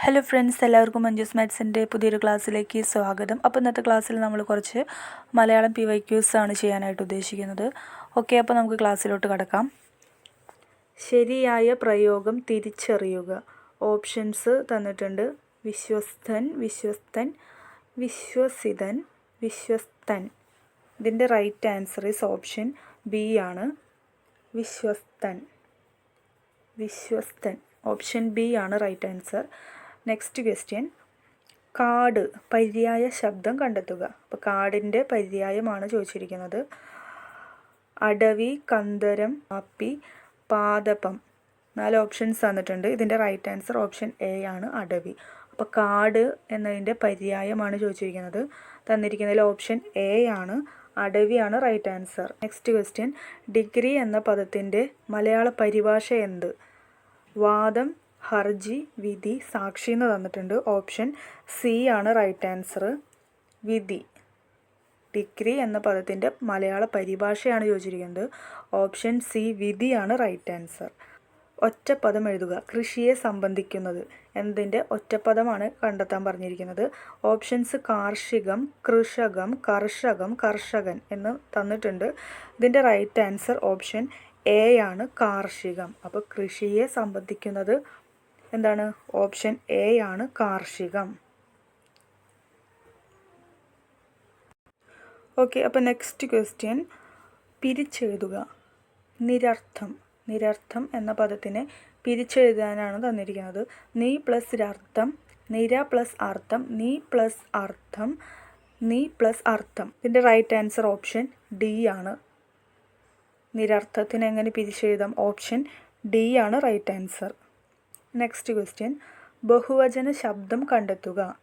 Hello friends എല്ലാവർക്കും മഞ്ജുസ് മാത്സിന്റെ പുതിയൊരു ക്ലാസ്സിലേക്ക് സ്വാഗതം. അപ്പോൾ ഇന്നത്തെ ക്ലാസ്സിൽ നമ്മൾ കുറച്ച് മലയാളം പി വൈ ക്യൂസ് ആണ് ചെയ്യാനായിട്ട് ഉദ്ദേശിക്കുന്നത്. ഓക്കെ അപ്പോൾ നമുക്ക് ക്ലാസ്സിലോട്ട് കടക്കാം. ശരിയായ പ്രയോഗം തിരിച്ചറിയുക. ഓപ്ഷൻസ് തന്നിട്ടുണ്ട്. വിശ്വസ്തൻ വിശ്വസ്തൻ വിശ്വസിതൻ വിശ്വസ്തൻ. ഇതിന്റെ right answer is option B ആണ്. വിശ്വസ്തൻ വിശ്വസ്തൻ. ഓപ്ഷൻ ബി ആണ് റൈറ്റ് ആൻസർ നെക്സ്റ്റ് ക്വസ്റ്റ്യൻ കാട് പര്യായ ശബ്ദം കണ്ടെത്തുക. അപ്പോൾ കാടിന്റെ പര്യായമാണ് ചോദിച്ചിരിക്കുന്നത്. അടവി കന്തരം അപ്പി പാദപം നാല് ഓപ്ഷൻസ് തന്നിട്ടുണ്ട്. ഇതിന്റെ റൈറ്റ് ആൻസർ ഓപ്ഷൻ എ ആണ് അടവി. അപ്പോൾ കാട് എന്നതിന്റെ പര്യായമാണ് ചോദിച്ചിരിക്കുന്നത്. തന്നിരിക്കുന്നതിൽ ഓപ്ഷൻ എ ആണ്. അടവിയാണ് right answer next question degree എന്ന പദത്തിന്റെ മലയാള പരിഭാഷ എന്ത്? വാദം ഹർജി വിധി സാക്ഷി എന്ന് തന്നിട്ടുണ്ട്. ഓപ്ഷൻ സി ആണ് റൈറ്റ് ആൻസർ. വിധി ഡിഗ്രി എന്ന പദത്തിന്റെ മലയാള പരിഭാഷയാണ് ചോദിച്ചിരിക്കുന്നത്. ഓപ്ഷൻ സി വിധിയാണ് റൈറ്റ് ആൻസർ. ഒറ്റപ്പദം എഴുതുക കൃഷിയെ സംബന്ധിക്കുന്നത്. എന്നതിന്റെ ഒറ്റപ്പദമാണ് കണ്ടെത്താൻ പറഞ്ഞിരിക്കുന്നത്? ഓപ്ഷൻസ് കാർഷികം കൃഷകം കർഷകം കർഷകൻ എന്ന് തന്നിട്ടുണ്ട്. ഇതിന്റെ റൈറ്റ് ആൻസർ ഓപ്ഷൻ എ ആണ് കാർഷികം. അപ്പോൾ കൃഷിയെ സംബന്ധിക്കുന്നത് എന്താണ്? ഓപ്ഷൻ എ ആണ് കാർഷികം. ഓക്കെ അപ്പോൾ നെക്സ്റ്റ് ക്വസ്റ്റ്യൻ. പിരിച്ചെഴുതുക. നിരർത്ഥം. നിരർത്ഥം എന്ന പദത്തിനെ പിരിച്ചെഴുതാനാണ് തന്നിരിക്കുന്നത്. നീ പ്ലസ് അർത്ഥം നിര പ്ലസ് അർത്ഥം നീ പ്ലസ് അർത്ഥം നീ പ്ലസ് അർത്ഥം. ഇതിന്റെ റൈറ്റ് ആൻസർ ഓപ്ഷൻ ഡി ആണ്. നിരർത്ഥത്തിന് എങ്ങനെ പിരിച്ചെഴുതാം? ഓപ്ഷൻ ഡി ആണ് റൈറ്റ് ആൻസർ. നെക്സ്റ്റ് ക്വസ്റ്റ്യൻ ബഹുവചന ശബ്ദം കണ്ടെത്തുക.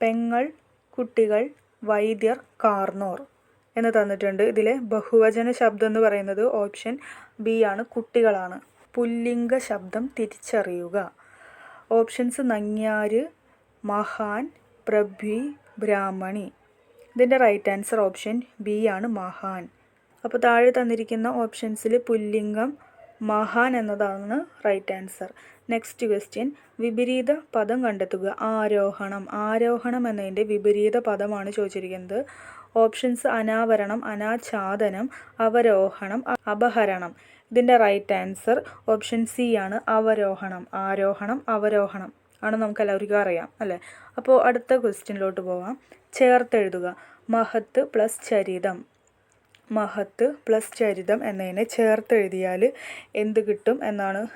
പെങ്ങൾ കുട്ടികൾ വൈദ്യർ കാർന്നോർ എന്ന് തന്നിട്ടുണ്ട്. ഇതിലെ ബഹുവചന ശബ്ദം എന്ന് പറയുന്നത് ഓപ്ഷൻ ബി ആണ് കുട്ടികളാണ്. പുല്ലിംഗ ശബ്ദം തിരിച്ചറിയുക. ഓപ്ഷൻസ് നങ്ങ്യാര് മഹാൻ പ്രഭ്വി ബ്രാഹ്മണി. ഇതിന്റെ റൈറ്റ് ആൻസർ ഓപ്ഷൻ ബി ആണ് മഹാൻ. അപ്പോൾ താഴെ തന്നിരിക്കുന്ന ഓപ്ഷൻസിൽ പുല്ലിംഗം മഹാൻ എന്നതാണ് റൈറ്റ് ആൻസർ നെക്സ്റ്റ് ക്വസ്റ്റ്യൻ വിപരീത പദം കണ്ടെത്തുക. ആരോഹണം. ആരോഹണം എന്നതിന്റെ വിപരീത പദമാണ് ചോദിച്ചിരിക്കുന്നത്. ഓപ്ഷൻസ് അനാവരണം അനാച്ഛാദനം അവരോഹണം അപഹരണം. ഇതിന്റെ റൈറ്റ് ആൻസർ ഓപ്ഷൻ സി ആണ്. അവരോഹണം. ആരോഹണം അവരോഹണം. ആണ് നമുക്ക് എല്ലാവർക്കും അറിയാം അല്ലേ? അപ്പോൾ അടുത്ത ക്വസ്റ്റ്യനിലോട്ട് പോവാം. ചേർത്തെഴുതുക. മഹത്ത് പ്ലസ് ചരിതം. മഹത്ത് പ്ലസ് ചരിതം എന്നതിനെ ചേർത്തെഴുതിയാൽ എന്ത് കിട്ടും എന്നാണ്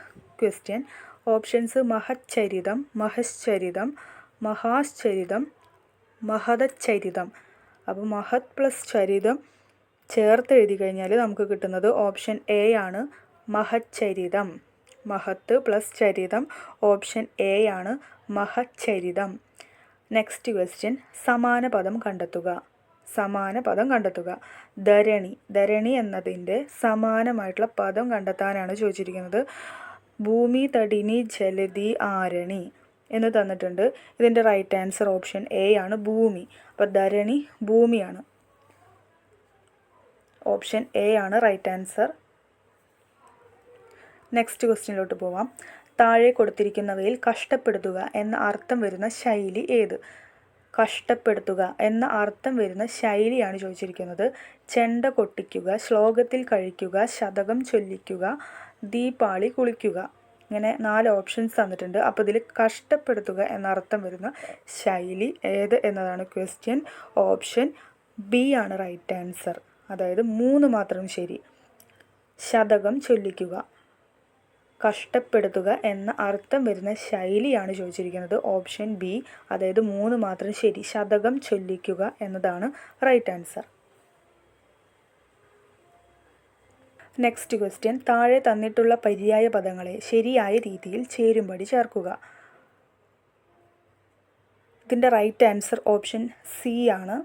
ക്വസ്റ്റ്യൻ ഓപ്ഷൻസ് മഹച്ചരിതം മഹശ്ചരിതം മഹാശ്ചരിതം മഹതച്ചരിതം. അപ്പോൾ മഹത് പ്ലസ് ചരിതം ചേർത്ത് എഴുതി കഴിഞ്ഞാൽ നമുക്ക് കിട്ടുന്നത് ഓപ്ഷൻ എ ആണ് മഹച്ചരിതം. മഹത്ത് പ്ലസ് ചരിതം ഓപ്ഷൻ എ ആണ് മഹച്ചരിതം. നെക്സ്റ്റ് ക്വസ്റ്റ്യൻ സമാന പദം കണ്ടെത്തുക. സമാന പദം കണ്ടെത്തുക. ധരണി. ധരണി എന്നതിന്റെ സമാനമായിട്ടുള്ള പദം കണ്ടെത്താനാണ് ചോദിച്ചിരിക്കുന്നത്. ഭൂമി തടിനി ജലതി ആരണി എന്ന് തന്നിട്ടുണ്ട്. ഇതിന്റെ റൈറ്റ് ആൻസർ ഓപ്ഷൻ എ ആണ് ഭൂമി. അപ്പോൾ ധരണി ഭൂമിയാണ്. ഓപ്ഷൻ എ ആണ് റൈറ്റ് ആൻസർ നെക്സ്റ്റ് ക്വസ്റ്റ്യനിലോട്ട് പോവാം. താഴെ കൊടുത്തിരിക്കുന്നവയിൽ കഷ്ടപ്പെടുത്തുക എന്ന അർത്ഥം വരുന്ന ശൈലി ഏത്? കഷ്ടപ്പെടുത്തുക എന്ന അർത്ഥം വരുന്ന ശൈലിയാണ് ചോദിച്ചിരിക്കുന്നത്. ചെണ്ട കൊട്ടിക്കുക ശ്ലോകത്തിൽ കഴിക്കുക ശതകം ചൊല്ലിക്കുക ദീപാളി കുളിക്കുക. ഇങ്ങനെ നാല് ഓപ്ഷൻസ് തന്നിട്ടുണ്ട്. അപ്പോൾ ഇതിൽ കഷ്ടപ്പെടുത്തുക എന്ന അർത്ഥം വരുന്ന ശൈലി ഏത് എന്നതാണ് ക്വസ്റ്റ്യൻ ഓപ്ഷൻ ബി ആണ് റൈറ്റ് ആൻസർ അതായത് മൂന്ന് മാത്രം ശരി. ശതകം ചൊല്ലിക്കുക. കഷ്ടപ്പെടുത്തുക എന്ന അർത്ഥം വരുന്ന ശൈലിയാണ് ചോദിച്ചിരിക്കുന്നത്. ഓപ്ഷൻ ബി അതായത് മൂന്ന് മാത്രം ശരി ശതകം ചൊല്ലിക്കുക എന്നതാണ് റൈറ്റ് ആൻസർ. നെക്സ്റ്റ് ക്വസ്റ്റ്യൻ താഴെ തന്നിട്ടുള്ള പര്യായ പദങ്ങളെ ശരിയായ രീതിയിൽ ചേരുംപടി ചേർക്കുക. ഇതിന്റെ റൈറ്റ് ആൻസർ ഓപ്ഷൻ സി ആണ്.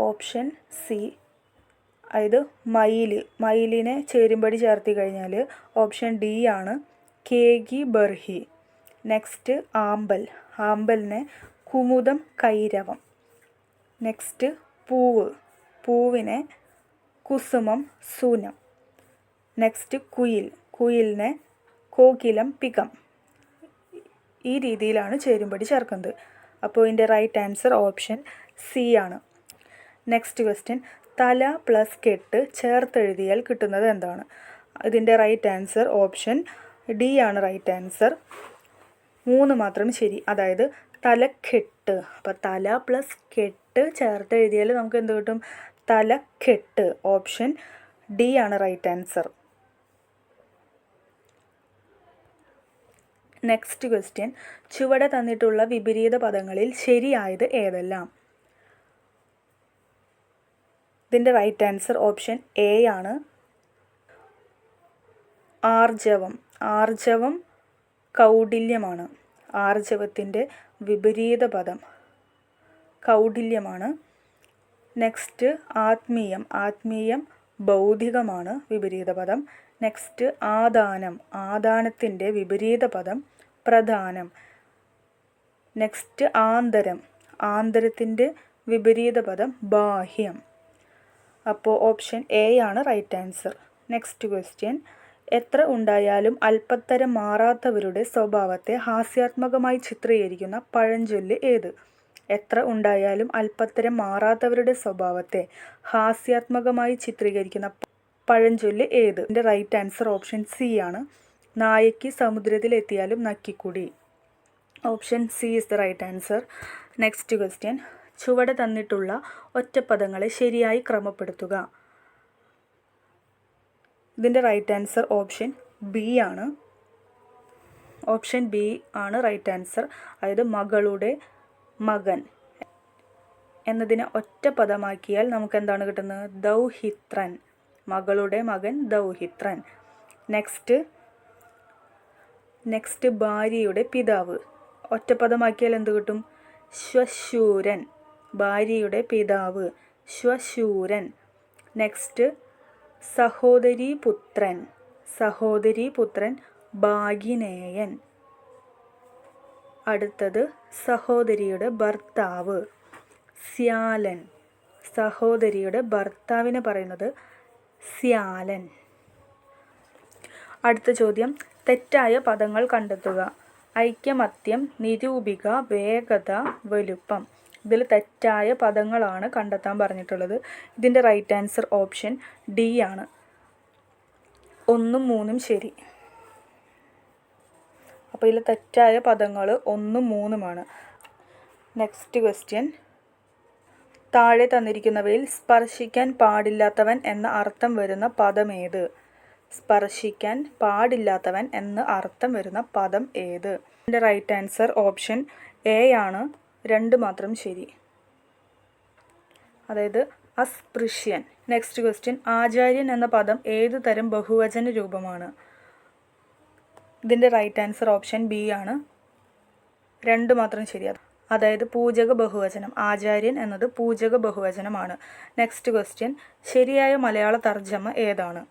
ഓപ്ഷൻ സി അതായത് മയിൽ മയിലിനെ ചേരുംപടി ചേർത്തി കഴിഞ്ഞാൽ ഓപ്ഷൻ ഡി ആണ് കേഗി ബർഹി. നെക്സ്റ്റ് ആമ്പൽ ആമ്പലിനെ കുമുദം കൈരവം. നെക്സ്റ്റ് പൂവ് പൂവിനെ കുസുമം സൂനം. നെക്സ്റ്റ് കുയിൽ കുയിലിനെ കോകിലം പികം. ഈ രീതിയിലാണ് ചേരുംപടി ചേർക്കുന്നത്. അപ്പോൾ ഇതിന്റെ റൈറ്റ് ആൻസർ ഓപ്ഷൻ സി ആണ്. നെക്സ്റ്റ് ക്വസ്റ്റ്യൻ തല പ്ലസ് കെട്ട് ചേർത്തെഴുതിയാൽ കിട്ടുന്നത് എന്താണ്? ഇതിന്റെ റൈറ്റ് ആൻസർ ഓപ്ഷൻ ഡി ആണ് റൈറ്റ് ആൻസർ മൂന്ന് മാത്രം ശരി. അതായത് തലക്കെട്ട് അപ്പോൾ തല പ്ലസ് കെട്ട് ചേർത്ത് എഴുതിയാൽ നമുക്ക് എന്ത് കിട്ടും? തലക്കെട്ട് ഓപ്ഷൻ ഡി ആണ് റൈറ്റ് ആൻസർ നെക്സ്റ്റ് ക്വസ്റ്റ്യൻ ചുവടെ തന്നിട്ടുള്ള വിപരീത പദങ്ങളിൽ ശരിയായത് ഏതെല്ലാം? ഇതിന്റെ റൈറ്റ് ആൻസർ ഓപ്ഷൻ എ ആണ്. ആർജവം. ആർജവം കൗഡില്യമാണ് ആർജവത്തിന്റെ വിപരീത പദം കൗഡില്യമാണ് നെക്സ്റ്റ് ആത്മീയം. ആത്മീയം ബൗദ്ധികമാണ് വിപരീത പദം നെക്സ്റ്റ് ആദാനം. ആദാനത്തിന്റെ വിപരീത പദം പ്രധാനം. നെക്സ്റ്റ് ആന്തരം. ആന്തരത്തിന്റെ വിപരീത പദം ബാഹ്യം. അപ്പോൾ ഓപ്ഷൻ എ ആണ് റൈറ്റ് ആൻസർ നെക്സ്റ്റ് ക്വസ്റ്റ്യൻ എത്ര ഉണ്ടായാലും അല്പത്തരം മാറാത്തവരുടെ സ്വഭാവത്തെ ഹാസ്യാത്മകമായി ചിത്രീകരിക്കുന്ന പഴഞ്ചൊല്ല് ഏത്? എത്ര ഉണ്ടായാലും അല്പത്തരം മാറാത്തവരുടെ സ്വഭാവത്തെ ഹാസ്യാത്മകമായി ചിത്രീകരിക്കുന്ന പഴഞ്ചൊല്ല് ഏത്? എന്റെ റൈറ്റ് ആൻസർ ഓപ്ഷൻ സി ആണ്. നായയ്ക്ക് സമുദ്രത്തിലെത്തിയാലും നക്കിക്കുടി. Option C is the right answer next question ചുവടെ തന്നിട്ടുള്ള ഒറ്റപ്പദങ്ങളെ ശരിയായി ക്രമപ്പെടുത്തുക. ഇതിന്റെ റൈറ്റ് ആൻസർ ഓപ്ഷൻ ബി ആണ്. ഓപ്ഷൻ ബി ആണ് റൈറ്റ് ആൻസർ അതായത് മകളുടെ മകൻ എന്നതിനെ ഒറ്റ പദമാക്കിയാൽ നമുക്ക് എന്താണ് കിട്ടുന്നത്? ദൗഹിത്രൻ. മകളുടെ മകൻ ദൗഹിത്രൻ. നെക്സ്റ്റ് നെക്സ്റ്റ് ഭാര്യയുടെ പിതാവ്. ഒറ്റപ്പദമാക്കിയാൽ എന്ത് കിട്ടും? ശ്വശൂരൻ. ഭാര്യയുടെ പിതാവ് ശ്വശൂരൻ. നെക്സ്റ്റ് സഹോദരി പുത്രൻ സഹോദരി പുത്രൻ ഭാഗിനേയൻ. അടുത്തത് സഹോദരിയുടെ ഭർത്താവ്. സ്യാലൻ. സഹോദരിയുടെ ഭർത്താവിനെ പറയുന്നത് സ്യാലൻ. അടുത്ത ചോദ്യം തെറ്റായ പദങ്ങൾ കണ്ടെത്തുക. ഐക്യമത്യം നിരൂപിക വേഗത വലുപ്പം. ഇതിൽ തെറ്റായ പദങ്ങളാണ് കണ്ടെത്താൻ പറഞ്ഞിട്ടുള്ളത്. ഇതിന്റെ റൈറ്റ് ആൻസർ ഓപ്ഷൻ ഡി ആണ്. ഒന്നും മൂന്നും ശരി. അപ്പോൾ ഇതിൽ തെറ്റായ പദങ്ങൾ ഒന്നും മൂന്നുമാണ് നെക്സ്റ്റ് ക്വസ്റ്റ്യൻ താഴെ തന്നിരിക്കുന്നവയിൽ സ്പർശിക്കാൻ പാടില്ലാത്തവൻ എന്ന അർത്ഥം വരുന്ന പദം ഏത്? സ്പർശിക്കാൻ പാടില്ലാത്തവൻ എന്ന് അർത്ഥം വരുന്ന പദം ഏത്? എന്റെ റൈറ്റ് ആൻസർ ഓപ്ഷൻ എ ആണ്. രണ്ട് മാത്രം ശരി. അതായത് അസ്പൃശ്യൻ. നെക്സ്റ്റ് ക്വസ്റ്റ്യൻ ആചാര്യൻ എന്ന പദം ഏത് തരം ബഹുവചന രൂപമാണ്? ഇതിന്റെ റൈറ്റ് ആൻസർ ഓപ്ഷൻ ബി ആണ്. രണ്ട് മാത്രം ശരിയാണ് അതായത് പൂജക ബഹുവചനം. ആചാര്യൻ എന്നത് പൂജക ബഹുവചനമാണ്. നെക്സ്റ്റ് ക്വസ്റ്റ്യൻ ശരിയായ മലയാള തർജമ ഏതാണ്?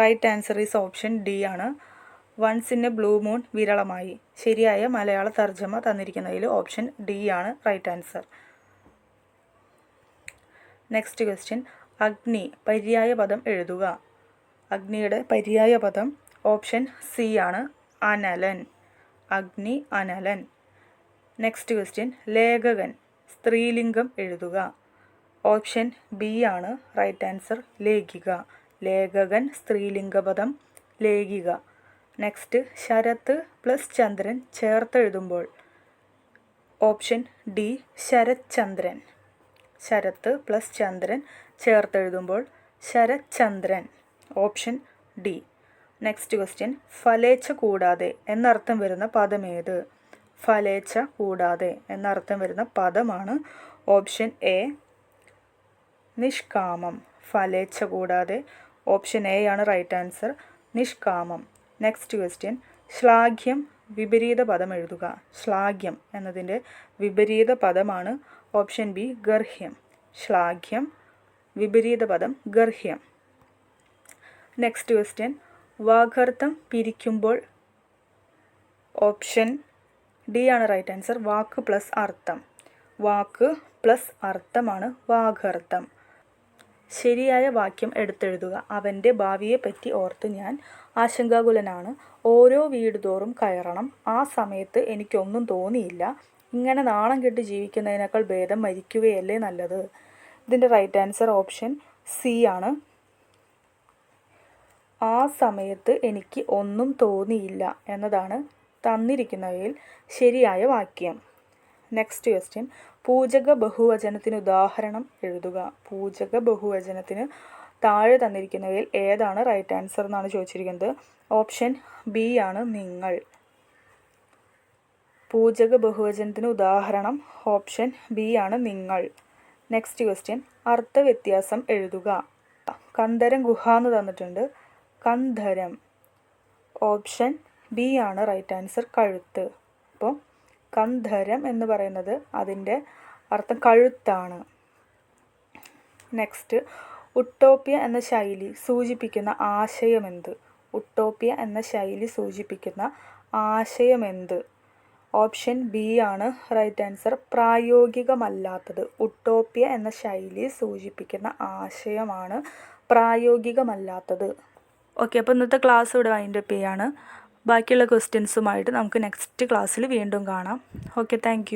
Right answer is option D ആണ്. Once in a blue moon വിരളമായി. ശരിയായ മലയാള തർജമ തന്നിരിക്കുന്നതിൽ ഓപ്ഷൻ ഡി ആണ് റൈറ്റ് ആൻസർ നെക്സ്റ്റ് ക്വസ്റ്റ്യൻ അഗ്നി പര്യായ പദം എഴുതുക. അഗ്നിയുടെ പര്യായ പദം ഓപ്ഷൻ സി ആണ്. അനലൻ. അഗ്നി അനലൻ. നെക്സ്റ്റ് ക്വസ്റ്റ്യൻ ലേഖകൻ സ്ത്രീലിംഗം എഴുതുക. ഓപ്ഷൻ ബി ആണ് റൈറ്റ് ആൻസർ ലേഖിക. ലേഖകൻ സ്ത്രീലിംഗപദം ലേഖിക. നെക്സ്റ്റ് ശരത്ത് പ്ലസ് ചന്ദ്രൻ ചേർത്തെഴുതുമ്പോൾ ഓപ്ഷൻ ഡി ശരത് ചന്ദ്രൻ. ശരത്ത് പ്ലസ് ചന്ദ്രൻ ചേർത്തെഴുതുമ്പോൾ ശരത് ചന്ദ്രൻ. Option D. നെക്സ്റ്റ് ക്വസ്റ്റ്യൻ ഫലേച്ഛ കൂടാതെ എന്നർത്ഥം വരുന്ന പദമേത് ഫലേച്ഛ കൂടാതെ എന്നർത്ഥം വരുന്ന പദമാണ് ഓപ്ഷൻ എ നിഷ്കാമം. ഫലേച്ഛ കൂടാതെ ഓപ്ഷൻ എ ആണ് റൈറ്റ് ആൻസർ നിഷ്കാമം. നെക്സ്റ്റ് ക്വസ്റ്റ്യൻ ശ്ലാഘ്യം വിപരീത പദം എഴുതുക. ശ്ലാഘ്യം എന്നതിന്റെ വിപരീത പദമാണ് ഓപ്ഷൻ ബി ഗർഹ്യം. ശ്ലാഘ്യം വിപരീത പദം ഗർഹ്യം. നെക്സ്റ്റ് ക്വസ്റ്റ്യൻ വാഗർത്ഥം പിരിക്കുമ്പോൾ ഓപ്ഷൻ ഡി ആണ് റൈറ്റ് ആൻസർ. വാക്ക് പ്ലസ് അർത്ഥം. വാക്ക് പ്ലസ് അർത്ഥമാണ് വാഗർത്ഥം ശരിയായ വാക്യം എടുത്തെഴുതുക. അവന്റെ ഭാവിയെപ്പറ്റി ഓർത്ത് ഞാൻ ആശങ്കാകുലനാണ്. ഓരോ വീട് തോറും കയറണം. ആ സമയത്ത് എനിക്കൊന്നും തോന്നിയില്ല. ഇങ്ങനെ നാണം കെട്ട് ജീവിക്കുന്നതിനേക്കാൾ ഭേദം മരിക്കുകയല്ലേ നല്ലത്? ഇതിന്റെ റൈറ്റ് ആൻസർ ഓപ്ഷൻ സി ആണ്. ആ സമയത്ത് എനിക്ക് ഒന്നും തോന്നിയില്ല എന്നതാണ് തന്നിരിക്കുന്നവയിൽ ശരിയായ വാക്യം. നെക്സ്റ്റ് ക്വസ്റ്റ്യൻ പൂജക ബഹുവചനത്തിന് ഉദാഹരണം എഴുതുക. പൂജക ബഹുവചനത്തിന് താഴെ തന്നിരിക്കുന്നവയിൽ ഏതാണ് റൈറ്റ് ആൻസർ എന്നാണ് ചോദിച്ചിരിക്കുന്നത്. ഓപ്ഷൻ ബി ആണ് നിങ്ങൾ. പൂജക ബഹുവചനത്തിന് ഉദാഹരണം ഓപ്ഷൻ ബി ആണ് നിങ്ങൾ. നെക്സ്റ്റ് ക്വസ്റ്റ്യൻ അർത്ഥ വ്യത്യാസം എഴുതുക. കന്ധരം ഗുഹ എന്ന് തന്നിട്ടുണ്ട്. കന്ധരം. ഓപ്ഷൻ ബി ആണ് റൈറ്റ് ആൻസർ കഴുത്ത്. അപ്പോൾ കന്ധരം എന്ന് പറയുന്നത് അതിന്റെ അർത്ഥം കഴുത്താണ്. നെക്സ്റ്റ് ഉട്ടോപ്യ എന്ന ശൈലി സൂചിപ്പിക്കുന്ന ആശയമെന്ത്? ഉട്ടോപ്യ എന്ന ശൈലി സൂചിപ്പിക്കുന്ന ആശയമെന്ത്? ഓപ്ഷൻ ബി ആണ് റൈറ്റ് ആൻസർ പ്രായോഗികമല്ലാത്തത്. ഉട്ടോപ്യ എന്ന ശൈലി സൂചിപ്പിക്കുന്ന ആശയമാണ് പ്രായോഗികമല്ലാത്തത്. ഓക്കെ അപ്പോൾ ഇന്നത്തെ ക്ലാസ് ഇവിടെ വൈൻഡപ്പ് ചെയ്യാണ്. ബാക്കിയുള്ള ക്വസ്റ്റ്യൻസുമായിട്ട് നമുക്ക് നെക്സ്റ്റ് ക്ലാസ്സിൽ വീണ്ടും കാണാം. Okay thank